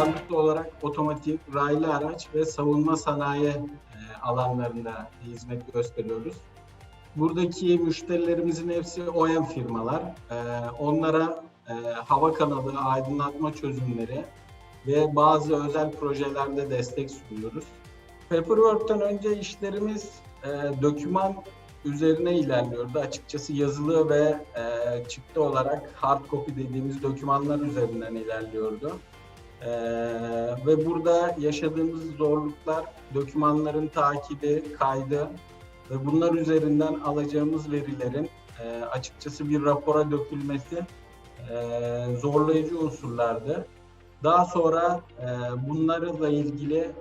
ağırlıklı olarak otomotiv, raylı araç ve savunma sanayi e, alanlarında hizmet gösteriyoruz. Buradaki müşterilerimizin hepsi OEM firmalar. E, onlara e, hava kanalı, aydınlatma çözümleri ve bazı özel projelerde destek sunuyoruz. Paperwork'tan önce işlerimiz doküman üzerine ilerliyordu. Açıkçası yazılı ve e, çıktı olarak hard copy dediğimiz dokümanlar üzerinden ilerliyordu. E, ve burada yaşadığımız zorluklar dokümanların takibi, kaydı ve bunlar üzerinden alacağımız verilerin e, açıkçası bir rapora dökülmesi e, zorlayıcı unsurlardı. Daha sonra e, bunlarla ilgili e,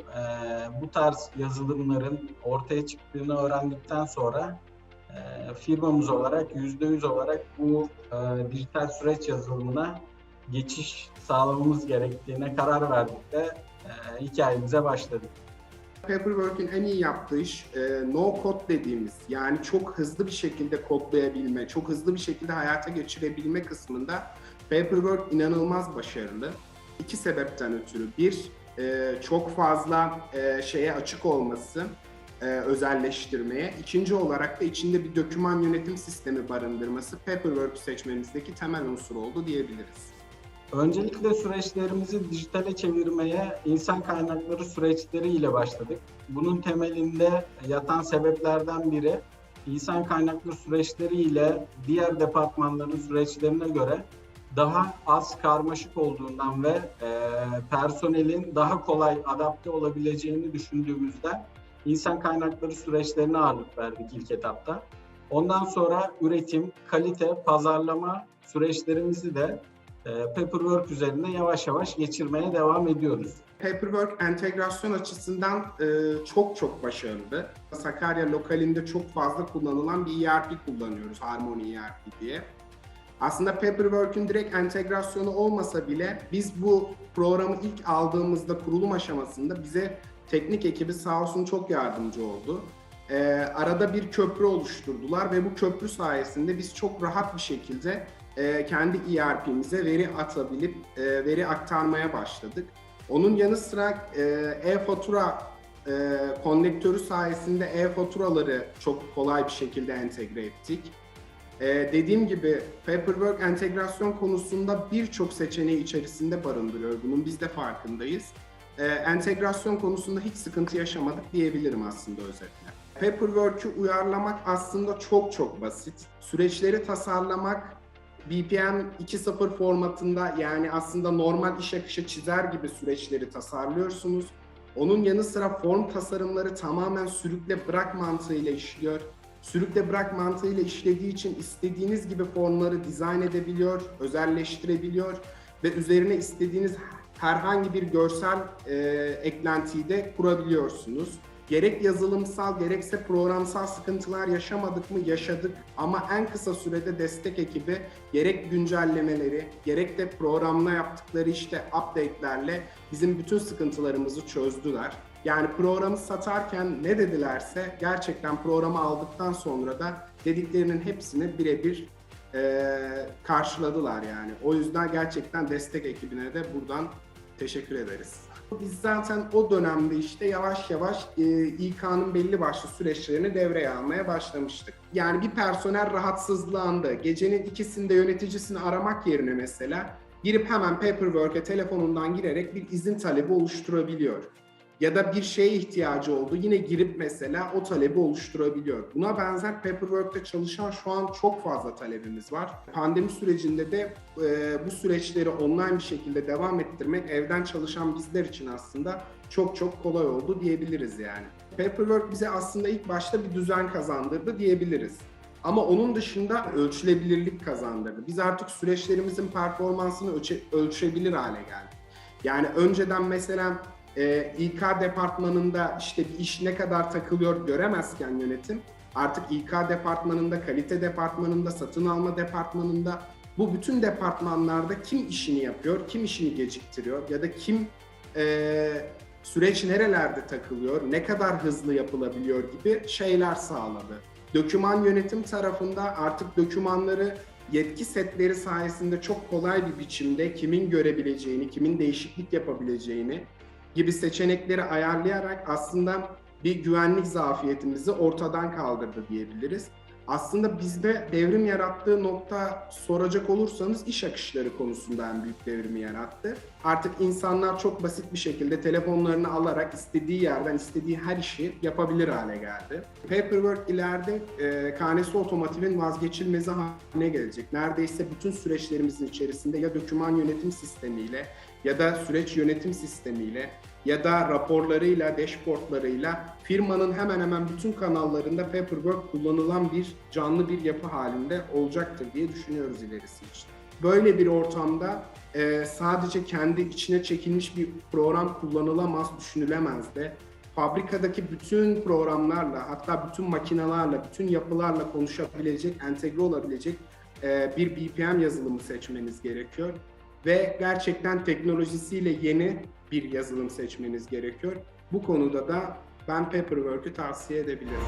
bu tarz yazılımların ortaya çıktığını öğrendikten sonra e, firmamız olarak %100 olarak bu e, dijital süreç yazılımına geçiş sağlamamız gerektiğine karar verdik ve e, hikayemize başladık. Paperwork'ün en iyi yaptığı iş e, no code dediğimiz yani çok hızlı bir şekilde kodlayabilme, çok hızlı bir şekilde hayata geçirebilme kısmında Paperwork inanılmaz başarılı. İki sebepten ötürü. Bir, e, çok fazla e, şeye açık olması, e, özelleştirmeye. İkinci olarak da içinde bir doküman yönetim sistemi barındırması Paperwork seçmemizdeki temel unsur oldu diyebiliriz. Öncelikle süreçlerimizi dijitale çevirmeye insan kaynakları süreçleri ile başladık. Bunun temelinde yatan sebeplerden biri insan kaynaklı süreçleri ile diğer departmanların süreçlerine göre daha az karmaşık olduğundan ve e, personelin daha kolay adapte olabileceğini düşündüğümüzden insan kaynakları süreçlerine ağırlık verdik ilk etapta. Ondan sonra üretim, kalite, pazarlama süreçlerimizi de Paperwork üzerinde yavaş yavaş geçirmeye devam ediyoruz. Paperwork entegrasyon açısından e, çok çok başarılı. Sakarya lokalinde çok fazla kullanılan bir ERP kullanıyoruz, Harmony ERP diye. Aslında Paperwork'ün direkt entegrasyonu olmasa bile biz bu programı ilk aldığımızda kurulum aşamasında bize teknik ekibi sağ olsun çok yardımcı oldu. Ee, arada bir köprü oluşturdular ve bu köprü sayesinde biz çok rahat bir şekilde e, kendi ERP'mize veri atabilip e, veri aktarmaya başladık. Onun yanı sıra e, e-fatura konnektörü sayesinde e-faturaları çok kolay bir şekilde entegre ettik. Dediğim gibi Paperwork entegrasyon konusunda birçok seçeneği içerisinde barındırıyor. Bunun biz de farkındayız. Entegrasyon konusunda hiç sıkıntı yaşamadık diyebilirim aslında özetle. Paperwork'ü uyarlamak aslında çok çok basit. Süreçleri tasarlamak BPM 2.0 formatında yani aslında normal iş akışı çizer gibi süreçleri tasarlıyorsunuz. Onun yanı sıra form tasarımları tamamen sürükle bırak mantığıyla işliyor sürükle bırak mantığıyla işlediği için istediğiniz gibi formları dizayn edebiliyor, özelleştirebiliyor ve üzerine istediğiniz herhangi bir görsel e, eklentiyi de kurabiliyorsunuz. Gerek yazılımsal gerekse programsal sıkıntılar yaşamadık mı yaşadık ama en kısa sürede destek ekibi gerek güncellemeleri gerek de programla yaptıkları işte update'lerle bizim bütün sıkıntılarımızı çözdüler. Yani programı satarken ne dedilerse gerçekten programı aldıktan sonra da dediklerinin hepsini birebir e, karşıladılar yani. O yüzden gerçekten destek ekibine de buradan teşekkür ederiz. Biz zaten o dönemde işte yavaş yavaş e, İK'nın belli başlı süreçlerini devreye almaya başlamıştık. Yani bir personel rahatsızlandı. Gecenin ikisinde yöneticisini aramak yerine mesela girip hemen Paperwork'e telefonundan girerek bir izin talebi oluşturabiliyor ya da bir şeye ihtiyacı oldu yine girip mesela o talebi oluşturabiliyor. Buna benzer Paperwork'te çalışan şu an çok fazla talebimiz var. Pandemi sürecinde de e, bu süreçleri online bir şekilde devam ettirmek evden çalışan bizler için aslında çok çok kolay oldu diyebiliriz yani. Paperwork bize aslında ilk başta bir düzen kazandırdı diyebiliriz. Ama onun dışında ölçülebilirlik kazandırdı. Biz artık süreçlerimizin performansını ölçe, ölçebilir hale geldik. Yani önceden mesela e, İK departmanında işte bir iş ne kadar takılıyor göremezken yönetim artık İK departmanında, kalite departmanında, satın alma departmanında bu bütün departmanlarda kim işini yapıyor, kim işini geciktiriyor ya da kim e, süreç nerelerde takılıyor, ne kadar hızlı yapılabiliyor gibi şeyler sağladı. Döküman yönetim tarafında artık dokümanları yetki setleri sayesinde çok kolay bir biçimde kimin görebileceğini, kimin değişiklik yapabileceğini gibi seçenekleri ayarlayarak aslında bir güvenlik zafiyetimizi ortadan kaldırdı diyebiliriz. Aslında bizde devrim yarattığı nokta soracak olursanız iş akışları konusunda en büyük devrimi yarattı. Artık insanlar çok basit bir şekilde telefonlarını alarak istediği yerden istediği her işi yapabilir hale geldi. Paperwork ileride e, KNS otomotivin vazgeçilmezi haline gelecek. Neredeyse bütün süreçlerimizin içerisinde ya doküman yönetim sistemiyle ya da süreç yönetim sistemiyle ya da raporlarıyla, dashboardlarıyla firmanın hemen hemen bütün kanallarında Paperwork kullanılan bir canlı bir yapı halinde olacaktır diye düşünüyoruz ilerisi için. Böyle bir ortamda e, sadece kendi içine çekilmiş bir program kullanılamaz, düşünülemez de fabrikadaki bütün programlarla hatta bütün makinalarla, bütün yapılarla konuşabilecek, entegre olabilecek e, bir BPM yazılımı seçmeniz gerekiyor. Ve gerçekten teknolojisiyle yeni bir yazılım seçmeniz gerekiyor. Bu konuda da ben Paperwork'ü tavsiye edebilirim.